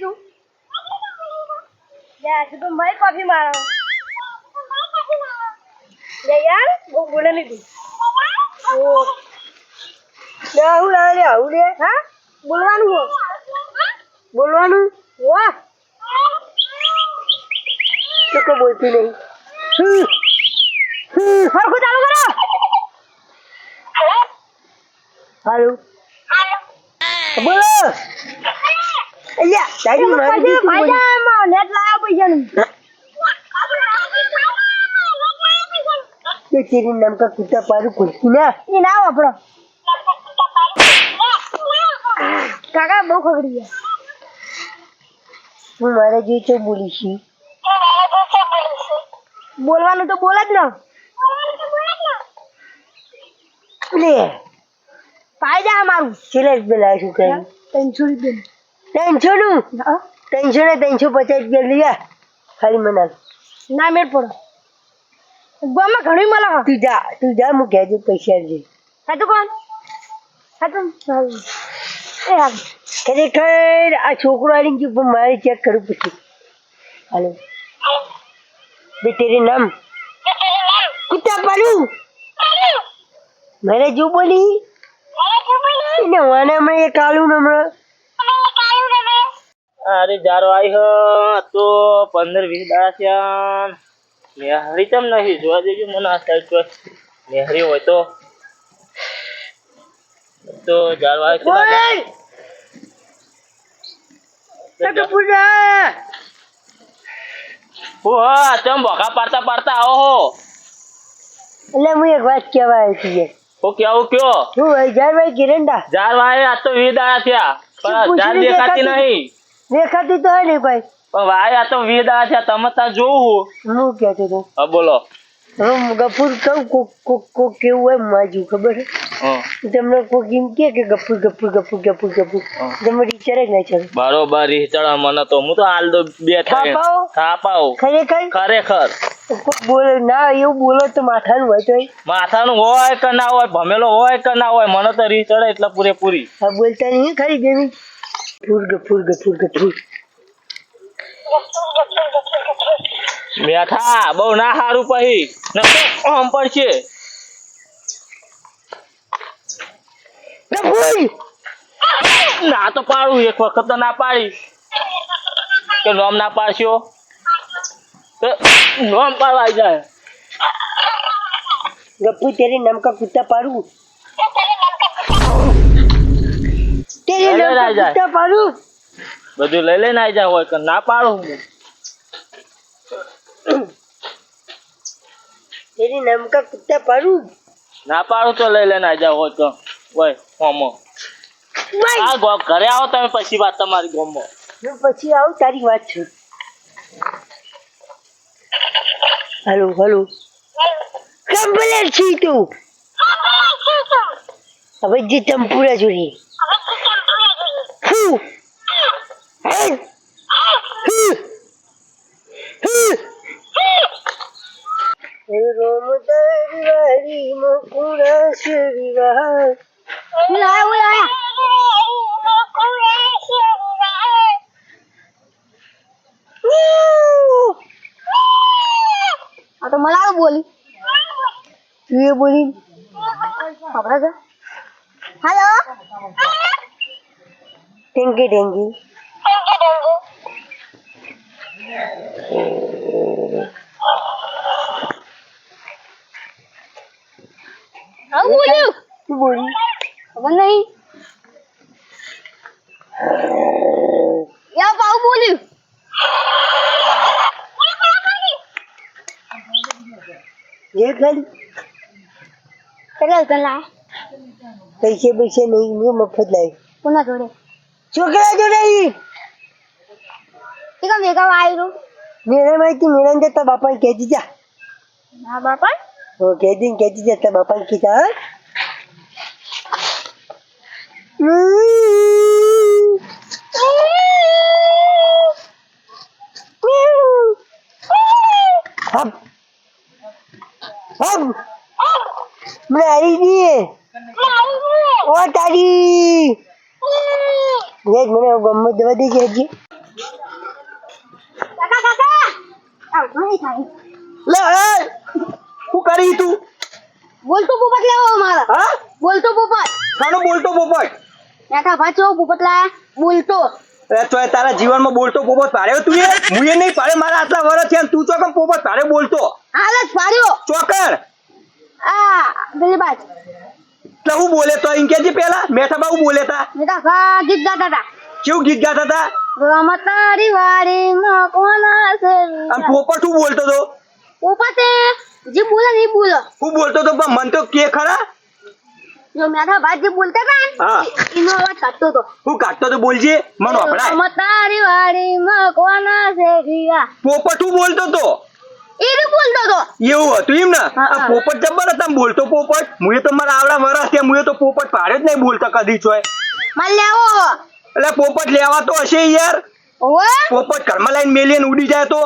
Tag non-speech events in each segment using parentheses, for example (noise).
તું યાર તો મેં કોફી મારો યાર બોલે તું ઓ લે, આવું લે લે, આવું લે. હા? બોલવાનું હો. બોલવાનું? વાહ. તો કોઈ બોલતી નહીં. હરખું ચાલુ કરો. હાલો. અલ્યા તારી મારી દીકરી ફાયદામાં નેટ લાયા પૈસા કે તેરી નામ કા કુતા પારું ખુલતી ના. એ ના વાપરો. કાકા બહુ ખબરી ગયા. હું મારે જે છે બોલી છી. બોલવાનું તો બોલ જ ન. લે. ફાયદા અમારું. સિલેક્ટ બેલા શું કહે ત્રણસો રૂપિયા. ત્રણસો નું? ત્રણસો ને ત્રણસો પચાસ રૂપિયા લીયા ખાલી મના ના મેળ પડો. ગામમાં ઘણી મળે હા તું જા તું જા હું કહેજો પૈસા દે તું કોણ હા તું એ હા ખરેખર આ છોકરો આવીને પણ મારે ચેક કરું પછી હાલો. બે તેરે નામ? કુત્તા પાડું. મારે જો બોલી? એને વાને હમણાં એ ને હમણાં અરે જારો આવી હ તો પંદર વીસ દાડા થયા ચમ નહીં જોવા દેજો મને આ સાઈડ પર. નેહરી હોય તો. તો જારો આવી છે ઓય! ટટુ પૂજા ઓ હા ચમ ભોખા પાડતા પાડતા આવો હો. એટલે હું એક વાત કહેવા આવી છીએ હું કેવું કયો? હું હજારભાઈ કિરણદા જાર ભાઈ આ તો વીસ દાડા થયા. પણ જાર દેખાતી નહીં. દેખાતી તો હોય ને કોઈ. પણ વાય આ તો વેદા છે તમે ત્યાં જોવું. હું કહેતો હતો હા બોલો. હું ગફુર કહું કોક કોક કોક કેવું હોય માજુ ખબર તમને કોક એમ કે કે ગફુર ગફુર ગફુર ગફુર ગફુર. તમે રીચર જ ના ચાલો. બરોબર રીચર મને તો હું તો હાલ દો બે થાપાઓ? થાપાઓ. ખરેખર? ખરેખર. બોલે ના એવું બોલો તો માથાનું હોય તો માથાનું હોય કે ના હોય ભમેલો હોય કે ના હોય મને તો રીહ ચડે એટલે પૂરેપૂરી. બોલતા નહીં ખરી દેવી પૂર્ગ પૂર્ગ પૂર્ગ પૂર્ગ બેઠા બહુ ના સારું પછી આમ પડશે. ના તો પાડું એક વખત તો ના પાડી. કે નોમ ના પાડશો? તો નોમ પાડવા જાય. ગપુ તેરી નમકા કૂતા પાડું? બધું લઈ લઈને આવી જાય હોય કે ના પાડું હું. તેરી નમકા કુત્તા પાડું ના પાડું તો લઈ લઈને આવી જાય હોય તો. હોય ફોમો આ ગો ઘરે આવો તમે પછી વાત તમારી ગોમો હું પછી આવું તારી વાત છું. Hello hello. કેમ બોલે છી તું? હવે જે ચંપુરા જોડી. હું હે? હું? હું? હે રોમ તારી વારી મુકુરા શરીવા હું લાયા હું લાયા આ તો મલાવ બોલી તું એ બોલી ખબર છે હાલો ટેંકી ટેંકી હું બોલ્યું તું બોલી ખબર નહીં યા પાઉ બોલ્યું જે ખાલી કેટલા છોકરા જોડે ઈ. એ કેમ વાયરો મેરે મેરા માહિતી મેરા જતા બાપાને કહેતી જા. ના બાપા હો કહેતી ને કહેતી જા તારા બાપાને કીધા આગળ વધી બોલતો પોપટ લેવો તું એ હું એ મારા આટલા તું ચોકમ પોપટ પાડે બોલતો હાલ જ પાડ્યો. ચોકર આ હું બોલે તો ઇન કે પેલા? મેઠા બાબુ બોલે તા. મેઠા ગીત ગાતા હતા. કેવું ગીત ગાતા હતા? રમતારી વાડીમાં કોના છે આમ પોપટ શું બોલતો તો પોપટે જે બોલે ને બોલો. હું બોલતો તો પણ મન તો કે ખરા? જો મેઠા ભાત જે બોલતા હતા હા. એનો અવાજ કાઢતો તો હું કાઢતો તો બોલજે મન વપરાય. રમતારી વાડીમાં કોના છે રિયા પોપટ શું બોલતો તો એ બી બોલતો તો એવું હતું એમ ને? આ પોપટ જબર હતા બોલતો પોપટ. મુએ તો મારા આવડા વરસ થયા મુએ તો પોપટ પાડે જ નહીં બોલતા કદી ચોય. માલ લેવો એટલે પોપટ લેવા તો હશે યાર. પોપટ ઘરમાં લઈને મેલીને ઉડી જાય તો?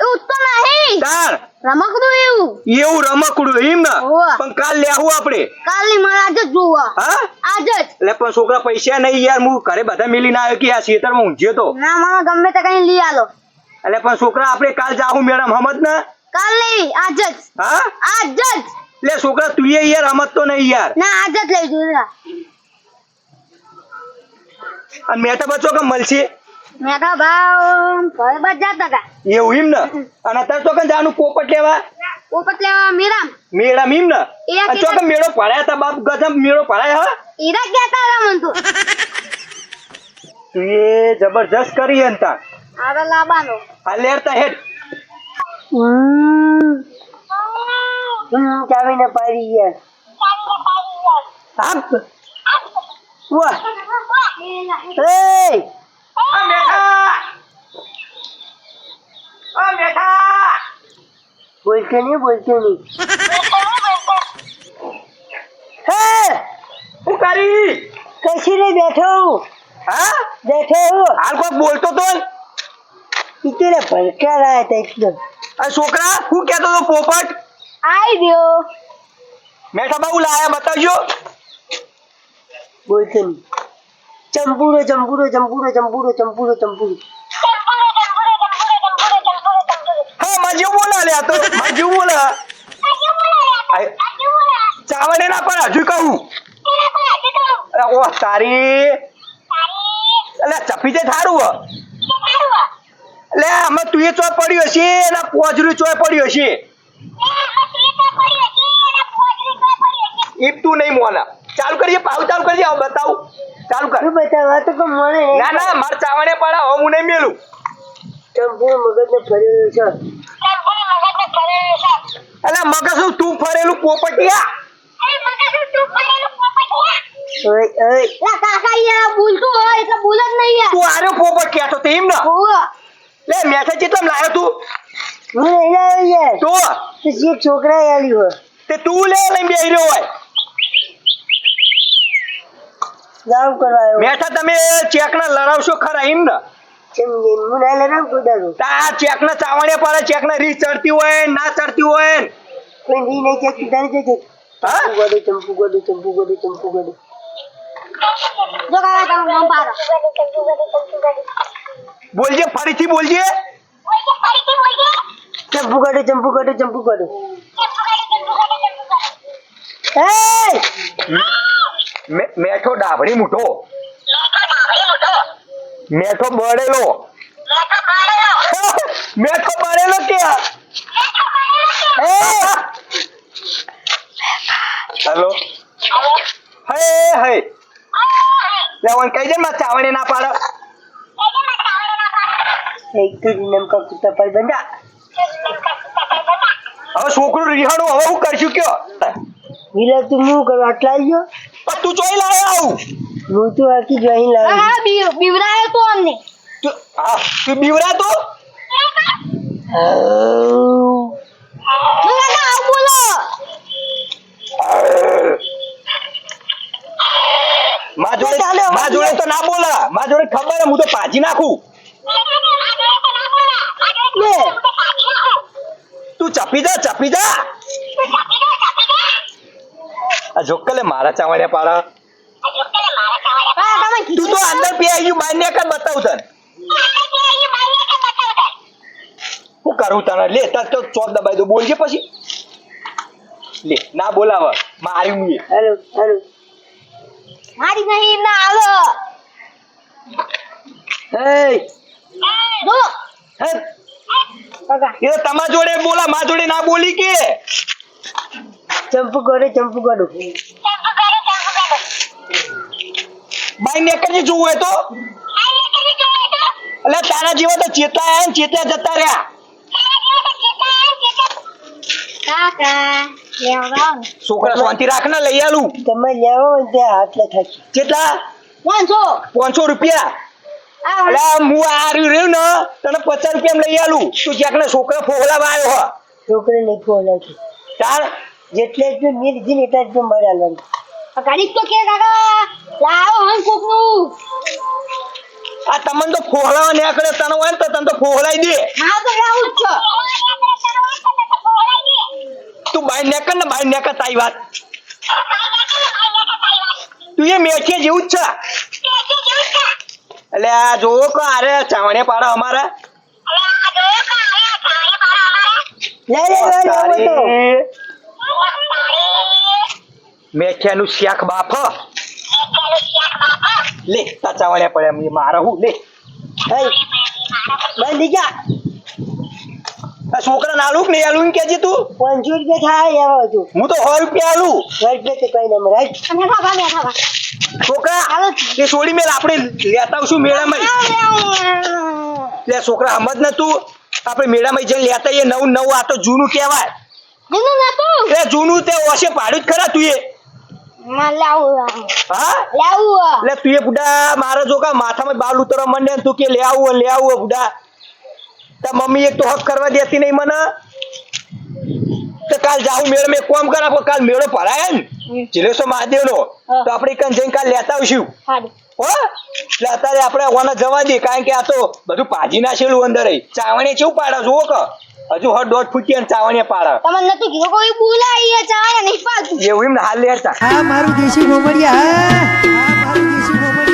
તો નહીં તાર. રમકડું એવું. એવું રમકડું એમ ને? પણ કાલ લેવું આપણે. કાલની મારે આજે જોવા. હા? આજે જ. એટલે પણ છોકરા પૈસા નહીં યાર હું ઘરે બધા મેલીને આવ્યો કે આ ખેતરમાં ઊંઘ્યો તો. ના મને ગમે તે કઈ લઈ આલો. એટલે પણ છોકરા આપણે કાલ જાહું મેડમ હમત ને? કાલ નહીં આજ જ. હા? આજ જ. એટલે છોકરા તું એ યાર હમત તો નહીં યાર. ના આજ જ લઈ જોયું અને મેટા બચો કે મળશે. મેઠા ભાવ ઘરે બાદ જતા કા એવું એમ ને? અને અત્યારે તો કે જાનું પોપટ લેવા? પોપટ લેવા મેરામ. મેરામ એમ ને? અને તો કે મેળો પડાયા તા બાપ ગજબ મેળો પડાયા હા? ઈરા કહેતા હતા મન તો? તું એ જબરજસ્ત કરી હે તાર. આરે લાબાનો. આ લેરતા હેડ. ચાવીને પાડી ગયા? આપ. વાહ એ આ મેઠા આ મેઠા બોલતો નહીં બોલતો નહીં હે હું કરી કશી રે બેઠો હું. હા બેઠો હું. હાલ કોઈ બોલતો તો ને? ઈ તેરા ભડકા રહ્યા હતા એકદમ આ છોકરા હું કહેતો તો પોપટ આઈ ગયો મેઠા બાબુ લાયા બતાવજો બોલતો નહીં. ચંપુરો ચંપુરો ચંપુરો ચંપુરો ચંપુરો ચંપુરો હા માજી બોલા લે તો. માજી બોલા. ચાવડે ના પર હજુ કહું. અરે ઓહ તારી. એટલે ચપી તે થારું હ. એટલે અમે તું એ ચોય પડ્યો છે એના પોજરું ચોય પડ્યો હશે ઈપ તું નહીં મોના. ચાલુ કરીએ પાવ ચાલુ કરીએ હવે બતાવું. ચાલુ કર. શું બતાવવા તો મને ના ના માર ચાવડે પડા હવે હું નહીં મેલું. મગજ મગજને ફરેલો છે? એટલે મગજ શું તું ફરેલું પોપટિયા? ઓય ઓય. લા કાકા યાર બોલતું હોય એટલે બોલ જ નહીં યાર. તું આર્યો પોપટ કહેતો તે એમ ને? ઓવે લે મેસેજ તું. હું નહીં તો તો જે છોકરા તે તું લે લઈને બેહી રહ્યો હોય. ગામ કરવા આવ્યો મેઠા તમે ચેકના લડાવશો ખરા એમ ને સમજે હું ના લડાવ કુદાડું તા આ ચેકના ચાવડે પડે ચેકના રીત ચડતી હોય ના ચડતી હોય ને. કોઈ દી નહીં ચેક તારી જશે હા ચંપુ ગોડું ચંપુ ગોડું ચંપુ ગોડું ચંપુ ગોડું જો કાકા તમે નામ પાડો બોલજે ફરીથી બોલજે ચંપુ ગોડું ચંપુ ગોડું ચંપુ ગોડું એ મે- મેઠો ડાભડી મૂઠો. મેઠો બળેલો. મેઠો બળેલો. (laughs) ક્યાં? હેલો. હે હે. લે ઓન કઈ દે માં ચાવણી ના પાડો. એક તો કા કુત્તા પર બંધા હવે છોકરું રિહાણું હવે હું કરશું કયો? વિલા તું હું કરવા આટલા આવ્યો પણ તું ચોઈ લાયો આવું. હું તો આખી જોઈ લાવ્યો હા બીવરાયો તો અમને. આ તું બીવરા તો? જો બોલો. માં જોડે માં જોડે તો ના બોલા. માં જોડે ખબર હે, હું તો પાજી નાખું. તું ચપી જા ચપી જા. જોકલે મારા ચાવડ્યા પાડા. તું તો અંદર પીઆઈ ગયું બહાર ને કર બતાવ તને. કરું તને? લે તાર તો ચોક દબાઈ દો બોલજે પછી. લે ના બોલાવ. મારી હું એ. હેલો હેલો મારી નહીં ના આવે જો. હે, કાકા એ તમારા જોડે બોલા મા જોડે ના બોલી કે. ચંપુ કરો ચંપુ કરો બાઈ ને કરી જોવું હોય તો? એટલે તારા જેવા તો ચેતા આયા ને ચેતા જતા રહ્યા. છોકરા શાંતિ રાખ ને લઈ આલું. તમે લેવો ત્યાં આટલે થશે. કેટલા પાંચસો. પાંચસો રૂપિયા. હું. આ રહ્યું ને તને પચાસ રૂપિયા લઈ આલું. તું ને છોકરા ફોગલાવા આવ્યો છોકરી નહીં તાર જેટલે જો મેં લીધી ને એટલા જ મારે આલવાનું ગાડી તો કે કાકા? લાવો હમ કોકનું. આ તમને તો ફોહલાવા ને આકડે તને હોય તો તને તો ફોગલાઈ દે. હા તો લાવું જ છો. તું બાય નેકર ને બાય નેકર તારી વાત. તું એ મેચે જેવું જ છે. એટલે આ જોવો કે અરે ચાવણે પાડા અમારા. લે લે લે લેવો તો મેઠિયાનું શાક બાફ. લે સાચા ચાવણે પડે એમ મારા હું લે. હઈ લઈ જા. છોકરા નાલું કે નહીં આલું કેજે તું? પંચો રૂપિયા થાય એવો છું હું તો સો રૂપિયા આલું. વર્ષ તો કઈ ના ખાવા છોકરા એ છોડી મેલ આપણે લેતા આવશું મેળામાં. લે છોકરા સમજ ને તું? આપણે મેળામાં જઈને લેતા આવીએ નવું નવું આ તો જૂનું કહેવાય. ના એ જૂનું તે ઓછે પાડ્યું જ ખરા તું એ. તું એ બુડા મારે જો કા માથામાં બાલ ઉતરવા માંડે તું કે લે આવું લે આવું બુડા. તા મમ્મી એક તો હક કરવા દેતી નહીં મને. તો કાલ જાઉં મેળો મેં કોમ કરા કાલ મેળો ભરાય ને. જિલેશો મહાદેવ નો તો આપણે કન જઈને કાલ લેતા આવશું. એટલે અત્યારે આપણે ઓને જવા દઈએ કારણ કે આ તો બધું ભાજી નાખેલું અંદર ચાવણી ચાવણીએ કેવું પાડે જુઓ કે. હજુ હર દોઢ ફૂટી અને ચાવણીએ પાડે. તમને નથી કીધું કોઈ બોલાઈ ચાલે નહીં પાડતું. એવું એમ હાલ લેતા. હા મારું દેશી ગોમડિયા હા. મારું દેશી ગોમડિયા